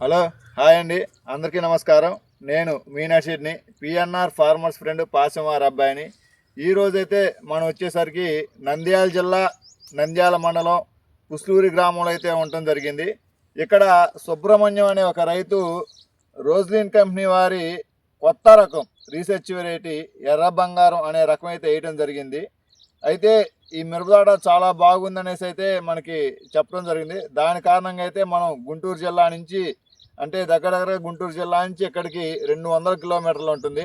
Hello hi అండి. అందరికీ నమస్కారం. నేను మీనాశెట్ని పిఎన్ఆర్ ఫార్మర్స్ ఫ్రెండ్ పాసమార్ అబ్బాయిని. ఈ రోజైతే మనం వచ్చేసరికి నంద్యాల జిల్లా నంద్యాల మండలం పుస్లూరి గ్రామంలో అయితే ఉండటం జరిగింది. ఇక్కడ సుబ్రహ్మణ్యం అనే ఒక రైతు రోజ్లిన్ కంపెనీ వారి కొత్త రకం రీసెర్చ్ వెరైటీ ఎర్ర బంగారం అనే రకం అయితే వేయటం జరిగింది. అయితే ఈ మిరపదాట చాలా బాగుందనేసి అయితే మనకి చెప్పడం జరిగింది. దాని కారణంగా అయితే మనం గుంటూరు జిల్లా నుంచి అంటే దగ్గర దగ్గర గుంటూరు జిల్లా నుంచి ఇక్కడికి రెండు వందల కిలోమీటర్లు ఉంటుంది.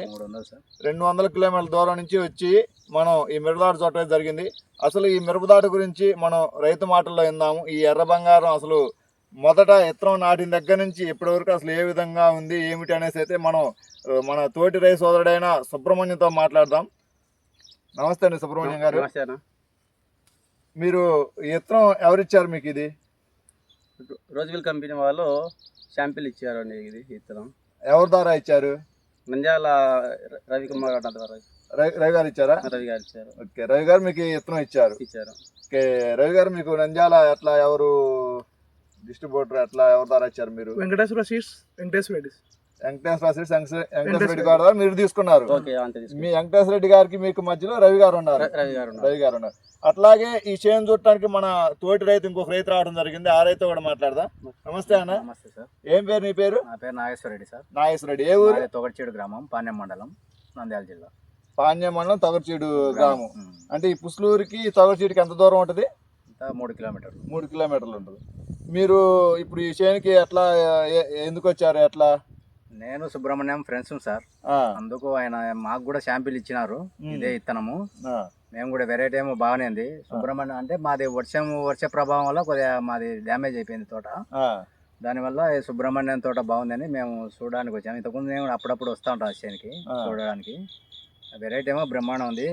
రెండు వందల కిలోమీటర్ల దూరం నుంచి వచ్చి మనం ఈ మిరపదాట చూడటం జరిగింది. అసలు ఈ మిరపదాట గురించి మనం రైతు మాటల్లో విందాము. ఈ ఎర్ర బంగారం అసలు మొదట ఇత్తనం నాటిన దగ్గర నుంచి ఇప్పటివరకు అసలు ఏ విధంగా ఉంది ఏమిటి అనేసి అయితే మనం మన తోటి రైతు సోదరుడైన సుబ్రహ్మణ్యంతో మాట్లాడదాం. నమస్తే అండి సుబ్రహ్మణ్యం గారు. మీరు ఇత్తనం ఎవరిచ్చారు మీకు ఇది? రోజువిల్ కంపెనీ వాళ్ళు శాంపిల్ ఇచ్చారు అండి ఇది ఇత్తనం. ఎవరి ద్వారా ఇచ్చారు? నంద్యాల రవికుమార్ అన్న ద్వారా. రవి రవి గారు ఇచ్చారా? రవి గారు ఇచ్చారు. ఓకే రవి గారు మీకు ఈ ఇత్తనం ఇచ్చారు. ఇచ్చారు. ఓకే రవి గారు మీకు నంద్యాల ఎట్లా ఎవరు డిస్ట్రిబ్యూటర్ ఎట్లా ఎవరి ద్వారా ఇచ్చారు మీరు? వెంకటేశ్వర సీట్స్ వెంకటేశ్వర రెడ్డి వెంకటేశ్వర రెడ్డి వెంకటేశ్వర రెడ్డి గారు మీరు తీసుకున్నారు. మీ. వెంకటేశ్వర రెడ్డి గారికి మీకు మధ్యలో రవి గారు ఉన్నారు. రవి గారు ఉన్నారు. రవి గారు ఉన్నారు. అట్లాగే ఈ చేను చూడటానికి మన తోటి రైతు ఇంకొక రైతు రావడం జరిగింది. ఆ రైతు కూడా మాట్లాడదా. నమస్తే అన్న. నమస్తే సార్. ఏం పేరు నీ పేరు? నా పేరు నాగేశ్వర రెడ్డి సార్. నాగేశ్వర రెడ్డి. ఏ ఊరు? మాది తొగడ్చేడు గ్రామం పాణ్యం మండలం నంద్యాల జిల్లా. పాణ్యం మండలం తొగర్చీడు గ్రామం. అంటే ఈ పుస్లూరుకి తొగర్చీడికి ఎంత దూరం ఉంటుంది? ఇంత మూడు కిలోమీటర్లు. మూడు కిలోమీటర్లు ఉంటుంది. మీరు ఇప్పుడు ఈ చేనుకి ఎట్లా ఎందుకు వచ్చారు? ఎట్లా? నేను సుబ్రహ్మణ్యం ఫ్రెండ్స్ సార్. అందుకు ఆయన మాకు కూడా శాంపిల్ ఇచ్చినారు. ఇదే ఇత్తనము. మేము కూడా వెరైటీ ఏమో బాగానే ఉంది. సుబ్రహ్మణ్యం అంటే మాది వర్షం వర్ష ప్రభావం వల్ల కొద్దిగా మాది డ్యామేజ్ అయిపోయింది తోట. దానివల్ల సుబ్రహ్మణ్యం తోట బాగుందని మేము చూడడానికి వచ్చాము ఇంతకుముందు మేము అప్పుడప్పుడు వస్తూ ఉంటాం ఆ చేనికి ఆ. చూడడానికి. వెరైటీ ఏమో బ్రహ్మాండం ఉంది.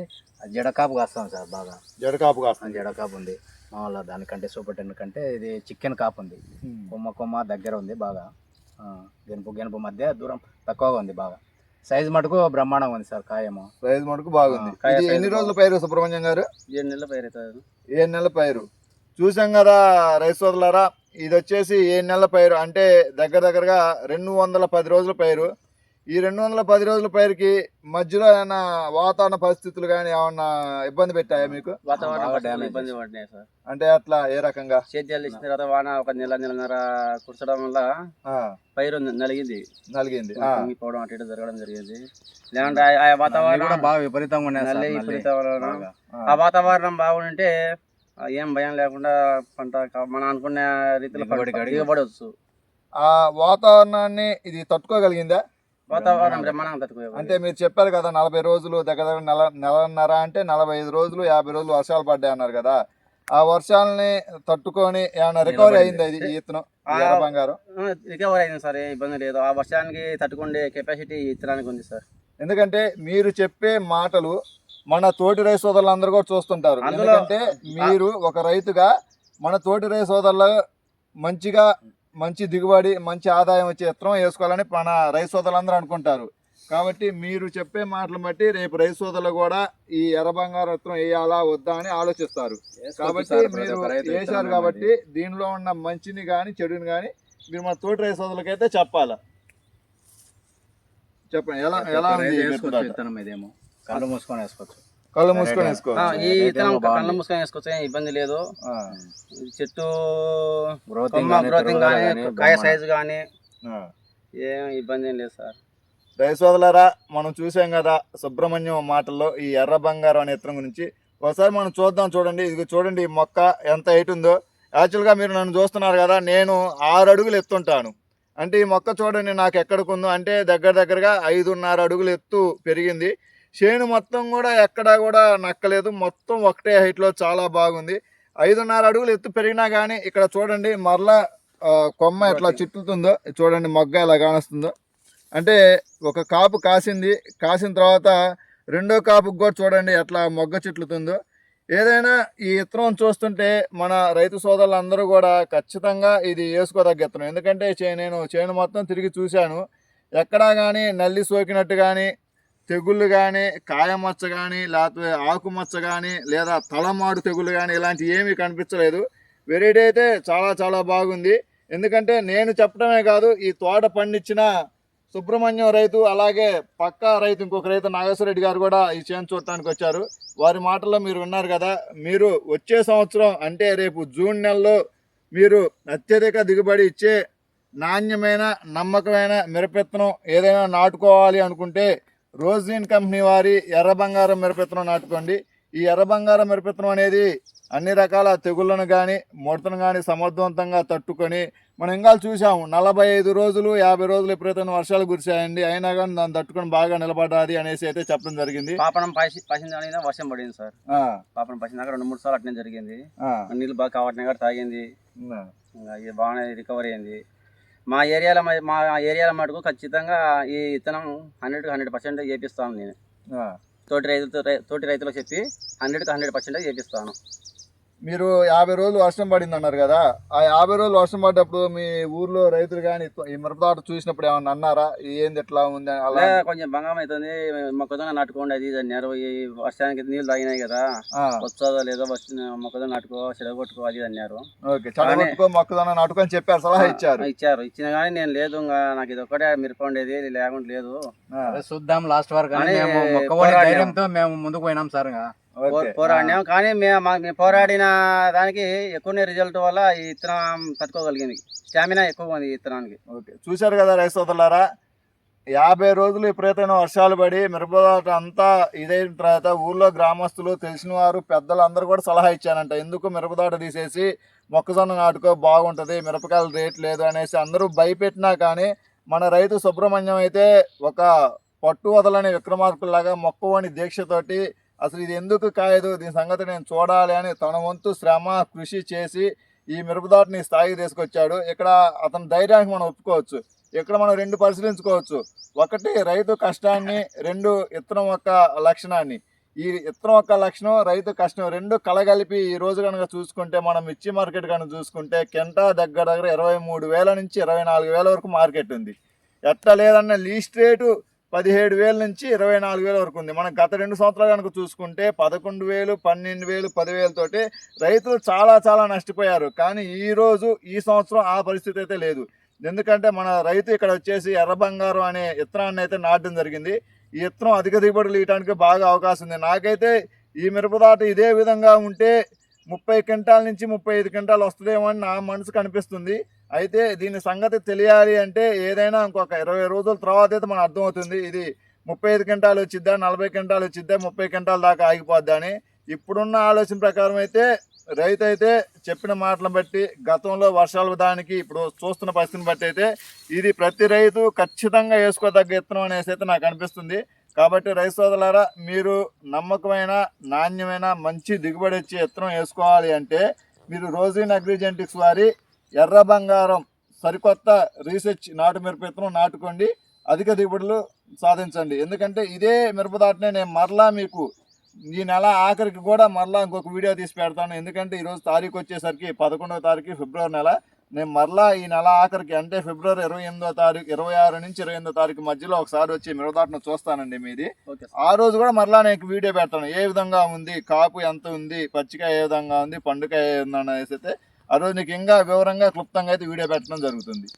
జడకాపు కాస్తాం సార్ బాగా. జడకాపు ఆ కాస్తుంది జడ కాపు ఉంది మామూలుగా దానికంటే సూపర్ టెన్ కంటే ఇది చికెన్ కాపు ఉంది. కొమ్మ కొమ్మ దగ్గర ఉంది బాగా. గెనుపు గెనుపు మధ్య దూరం తక్కువగా ఉంది బాగా. సైజు మటుకు బ్రహ్మాండంగా ఉంది సార్ కాయము ప్రైజ్ మటుకు బాగుంది. కాయ ఇది size ఎన్ని రోజుల. పైరు సుబ్రహ్మణ్యం గారు? ఏడు నెలల పైరు అవుతుంది ఏడు నెలల పైరు. చూసాం కదా రైతు సోదరులారా ఇది వచ్చేసి ఏడు నెలల పైరు అంటే దగ్గర దగ్గరగా రెండు వందల పది రోజుల పైరు. ఈ రెండు వందల పది రోజుల పైరుకి మధ్యలో ఏమైనా వాతావరణ పరిస్థితులు కానీ ఏమన్నా ఇబ్బంది పెట్టాయా మీకు? వాతావరణ ఇబ్బంది పడినాయి సార్. అంటే అట్లా ఏ రకంగా? సేద్యాలు ఇచ్చిన తర్వాత వాన ఒక నెల నెలన్నర కురచడం వల్ల ఆ, పైరు నలిగింది. నలిగింది. ఆ, కుంగిపోవడం అటు ఇటు జరగడం జరిగింది. లేదంటే ఆ- వాతావరణం బాగా విపరీతంగా నల్లి. విపరీతం. ఆ. వాతావరణం బాగుంటే ఏం భయం లేకుండా పంట మనం అనుకున్న రీతిలో దిగబడవచ్చు ఆ వాతావరణాన్ని ఇది తట్టుకోగలిగిందా? వాతావరణం బ్రహ్మాండంగా తట్టుకోవాలి అంటే మీరు చెప్పారు కదా నలభై రోజులు దగ్గర దగ్గర నెల నెలన్నర అంటే నలభై ఐదు రోజులు యాభై రోజులు వర్షాలు పడ్డాయి అన్నారు కదా. ఆ వర్షాలని తట్టుకొని ఏమైనా రికవరీ. అయింది ఇది ఎర్ర బంగారం రికవర్ అయింది సార్ ఇబ్బంది లేదు. ఆ వర్షానికి తట్టుకునే కెపాసిటీ ఇత్తనానికి ఉంది సార్. ఎందుకంటే మీరు చెప్పే మాటలు మన తోటి రైతు సోదరులందరూ కూడా చూస్తుంటారు. ఎందుకంటే మీరు ఒక రైతుగా మన తోటి రైతు సోదరుల మంచిగా మంచి దిగుబడి మంచి ఆదాయం వచ్చే ఇత్తనం వేసుకోవాలని మన రైతు సోదరులందరూ అనుకుంటారు. కాబట్టి మీరు చెప్పే మాటలు బట్టి రేపు రైతు సోదరులు కూడా ఈ ఎర్ర బంగారం ఇత్తనం వేయాలా వద్దా అని ఆలోచిస్తారు. కాబట్టి మీరు వేశారు విత్తనం కాబట్టి దీనిలో ఉన్న మంచిని కానీ చెడుని కానీ మీరు మన తోటి రైతు సోదరులకైతే చెప్పాలా? చెప్పండి. ఎలా ఎలా ఉంది? విత్తనం ఇదేమో. కళ్ళు మూసుకొని వేసుకోవచ్చు. కళ్ళు మూసుకొని వేసుకోవచ్చు. ఈ బాగుంది. కళ్ళ మూసుకొని వేసుకోవచ్చు ఏం ఇబ్బంది లేదు. చెట్టు గ్రోతింగ్ కానీ, కాయ. సైజు కానీ ఆ. ఏం ఇబ్బంది ఏం లేదు సార్. రైతు సోదరులారా మనం చూసాం కదా సుబ్రహ్మణ్యం మాటల్లో ఈ ఎర్ర బంగారం అనే ఇత్తనం గురించి. ఒకసారి మనం చూద్దాం చూడండి. ఇది చూడండి ఈ మొక్క ఎంత హైట్ ఉందో. యాక్చువల్గా మీరు నన్ను చూస్తున్నారు కదా నేను ఆరు అడుగులు ఎత్తుంటాను. అంటే ఈ మొక్క చూడండి నాకు ఎక్కడికి ఉందో. అంటే దగ్గర దగ్గరగా ఐదున్నర అడుగులు ఎత్తు పెరిగింది. చేను మొత్తం కూడా ఎక్కడా కూడా నక్కలేదు. మొత్తం ఒకటే హైట్లో చాలా బాగుంది. ఐదున్నర అడుగులు ఎత్తు పెరిగినా కానీ ఇక్కడ చూడండి మరలా కొమ్మ ఎట్లా చిట్టుతుందో చూడండి మొగ్గ ఎలా కానొస్తుందో. అంటే ఒక కాపు కాసింది కాసిన తర్వాత రెండో కాపుకి కూడా చూడండి ఎట్లా మొగ్గ చెట్లుతుందో. ఏదైనా ఈ ఇత్తనం చూస్తుంటే మన రైతు సోదరులందరూ కూడా ఖచ్చితంగా ఇది వేసుకోదగ్గ ఇత్తనం. ఎందుకంటే చే- నేను చేను మొత్తం తిరిగి చూశాను. ఎక్కడా కానీ నల్లి సోకినట్టు కానీ తెగుళ్ళు కానీ కాయమచ్చ కానీ లేకపోతే ఆకుమచ్చ కానీ లేదా తలమాడు తెగుళ్ళు కానీ ఇలాంటివి ఏమీ కనిపించలేదు. వెరైటీ అయితే చాలా చాలా బాగుంది. ఎందుకంటే నేను చెప్పడమే కాదు ఈ తోట పండించిన సుబ్రహ్మణ్యం రైతు అలాగే పక్కా రైతు ఇంకొక రైతు నాగేశ్వరరెడ్డి గారు కూడా ఈ చేను చూడటానికి వచ్చారు. వారి మాటల్లో మీరు విన్నారు కదా మీరు వచ్చే సంవత్సరం అంటే రేపు జూన్ నెలలో మీరు అత్యధిక దిగుబడి ఇచ్చే నాణ్యమైన నమ్మకమైన మిరపెత్తనం ఏదైనా నాటుకోవాలి అనుకుంటే రోజిన్ కంపెనీ వారి ఎర్ర బంగారం మిరపెత్తనం నాటుకోండి. ఈ ఎర్ర బంగారం మిరపెత్తనం అనేది అన్ని రకాల తెగుళ్ళను కానీ ముడతను కానీ సమర్థవంతంగా తట్టుకొని మనం ఇంకా చూసాము నలభై ఐదు రోజులు యాభై రోజులు ఎప్పుడైతే వర్షాలు కురిశాయండి అయినా కానీ దాన్ని తట్టుకొని బాగా నిలబడాలి అనేసి అయితే చెప్పడం జరిగింది. పాపనం పసి పసింది అనేది వర్షం పడింది సార్. పాపనం పసిందాక రెండు మూడు సార్లు అట్నే జరిగింది. నీళ్ళు బాగా కావట్నే కూడా తాగింది బాగానే రికవరీ అయింది. మా ఏరియాలో మ- మా ఏరియాలో మటుకు ఖచ్చితంగా ఈ విత్తనం హండ్రెడ్ హండ్రెడ్ పర్సెంట్ చేపిస్తాను నేను. తోటి రైతులతో తోటి రైతులకు చెప్పి హండ్రెడ్కి హండ్రెడ్ పర్సెంట్ చేపిస్తాను మీరు యాభై రోజులు వర్షం పడింది అన్నారు కదా ఆ యాభై రోజులు వర్షం పడ్డప్పుడు మీ ఊర్లో రైతులు కానీ ఈ మిరపతోట చూసినప్పుడు ఏమన్నా అన్నారా? ఏంది ఎట్లా ఉంది అలా కొంచెం బంగారం అవుతుంది మొక్కజొన్న నాటుకోండి అది ఇది అన్నారు ఈ వర్షానికి నీళ్ళు తాగినాయి కదా ఆ, వచ్చాదో లేదో వచ్చి మొక్కజొన్న నాటుకో చెడగొట్టుకో అది ఇది అన్నారు. ఓకే చడగొట్టుకో మొక్కదన్న నాటుకొని చెప్పారు సలహా ఇచ్చారు. ఇచ్చారు. ఇచ్చిన కానీ నేను లేదు ఇంకా నాకు ఇది ఒకటే మిరప ఉండేది లేకుండా లేదు. చూద్దాం లాస్ట్ వరకు అని మేము ముందుకు పోయినాం సార్ పోరాడినాం. కానీ మేము పోరాడిన దానికి ఎక్కువనే రిజల్ట్ వల్ల ఈ విత్తనం తట్టుకోగలిగింది. స్టామినా ఎక్కువ ఉంది ఈ విత్తనానికి ఓకే. చూశారు కదా రైతు సోదరులారా యాభై రోజులు విపరీతమైన వర్షాలు పడి మిరపతోట అంతా ఇదైన తర్వాత ఊర్లో గ్రామస్తులు తెలిసిన వారు పెద్దలు అందరూ కూడా సలహా ఇచ్చారంట. ఎందుకు మిరపతోట తీసేసి మొక్కజొన్న నాటుకో బాగుంటుంది మిరపకాయలు రేట్ లేదు అనేసి అందరూ భయపెట్టినా కానీ మన రైతు సుబ్రహ్మణ్యం అయితే ఒక పట్టు వదలని విక్రమార్కుల్లాగా మొక్కవని దీక్షతోటి అసలు ఇది ఎందుకు కాయదు? దీని సంగతి నేను చూడాలి అని తన వంతు శ్రమ కృషి చేసి ఈ మిరపదాటిని స్థాయికి తీసుకొచ్చాడు. ఇక్కడ అతని ధైర్యానికి మనం ఒప్పుకోవచ్చు. ఇక్కడ మనం రెండు పరిశీలించుకోవచ్చు. ఒకటి రైతు కష్టాన్ని రెండు ఇత్తనం యొక్క లక్షణాన్ని. ఈ ఇత్తనం యొక్క లక్షణం రైతు కష్టం రెండు కలగలిపి ఈ రోజు కనుక చూసుకుంటే మనం మిర్చి మార్కెట్ కనుక చూసుకుంటే కెంటా దగ్గర దగ్గర ఇరవై మూడు వేల నుంచి ఇరవై నాలుగు వేల వరకు మార్కెట్ ఉంది. ఎట్లా లేదన్న లీస్ట్ రేటు పదిహేడు వేల నుంచి ఇరవై నాలుగు వేల వరకు ఉంది. మనం గత రెండు సంవత్సరాలు కనుక చూసుకుంటే పదకొండు వేలు పన్నెండు వేలు పదివేలతోటి రైతులు చాలా చాలా నష్టపోయారు. కానీ ఈ రోజు ఈ సంవత్సరం ఆ పరిస్థితి అయితే లేదు. ఎందుకంటే మన రైతు ఇక్కడ వచ్చేసి ఎర్ర బంగారం అనే విత్తనాన్ని అయితే నాటడం జరిగింది. ఈ విత్తనం అధిక దిగుబడులు ఇవ్వడానికి బాగా అవకాశం ఉంది. నాకైతే ఈ మిరపదాట ఇదే విధంగా ఉంటే ముప్పై క్వింటాల నుంచి ముప్పై ఐదు క్వింటాలు వస్తుందేమో అని నా మనసు కనిపిస్తుంది అయితే దీని సంగతి తెలియాలి అంటే ఏదైనా ఇంకొక ఇరవై రోజుల తర్వాత అయితే మనకు అర్థమవుతుంది. ఇది ముప్పై ఐదు క్వింటాలు వచ్చిద్దా నలభై క్వింటాలు వచ్చిద్దా ముప్పై క్వింటాల దాకా ఆగిపోద్దా అని. ఇప్పుడున్న ఆలోచన ప్రకారం అయితే రైతు అయితే చెప్పిన మాటలను బట్టి గతంలో వర్షాల దానికి ఇప్పుడు చూస్తున్న పరిస్థితిని బట్టి అయితే ఇది ప్రతి రైతు ఖచ్చితంగా వేసుకోదగ్గ విత్తనం అనేసి అయితే నాకు అనిపిస్తుంది. కాబట్టి రైతు సోదరులారా మీరు నమ్మకమైన నాణ్యమైన మంచి దిగుబడి వచ్చే విత్తనం వేసుకోవాలి అంటే మీరు రోజీన్ అగ్రిజెంటిక్స్ వారి ఎర్ర బంగారం సరికొత్త రీసెర్చ్ నాటు మిరప నాటుకోండి అధిక దిగుబడులు సాధించండి. ఎందుకంటే ఇదే మిరపదాటనే నేను మరలా మీకు ఈ నెల ఆఖరికి కూడా మరలా ఇంకొక వీడియో తీసి పెడతాను. ఎందుకంటే ఈరోజు తారీఖు వచ్చేసరికి పదకొండవ తారీఖు ఫిబ్రవరి నెల. నేను మరలా ఈ నెల ఆఖరికి అంటే ఫిబ్రవరి ఇరవై ఎనిమిదో తారీఖు ఇరవై ఆరు నుంచి ఇరవై ఎనిమిదో తారీఖు మధ్యలో ఒకసారి వచ్చి మిరపదాటను చూస్తానండి మీది. ఓకే ఆ రోజు కూడా మరలా నేను వీడియో పెడతాను. ఏ విధంగా ఉంది కాపు ఎంత ఉంది పచ్చికాయ ఏ విధంగా ఉంది పండుకాయ ఏ విధంగా అనేసి అయితే ఆ రోజు నీకు ఇంకా వివరంగా క్లుప్తంగా అయితే వీడియో పెట్టడం జరుగుతుంది.